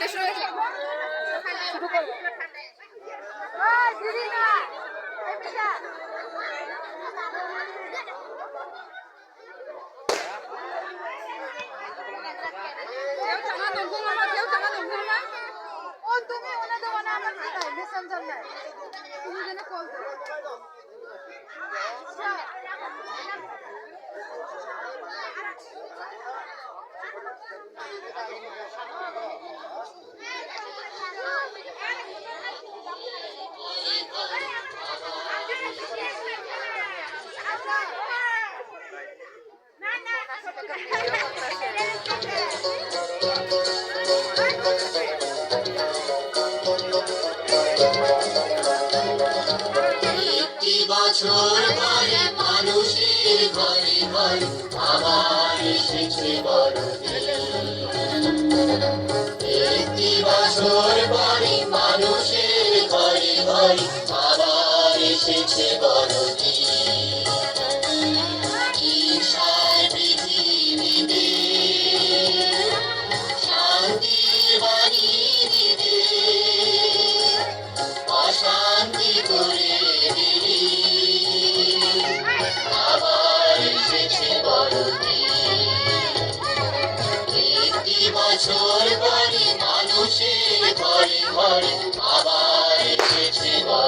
এটা শুরু হয়েছে। একটি বছর পরে মানুষের ঘরে ঘরে আবার এসেছে বড়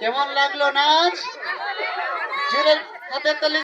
কেমন লাগল নাচ? জোরে হাতে তালি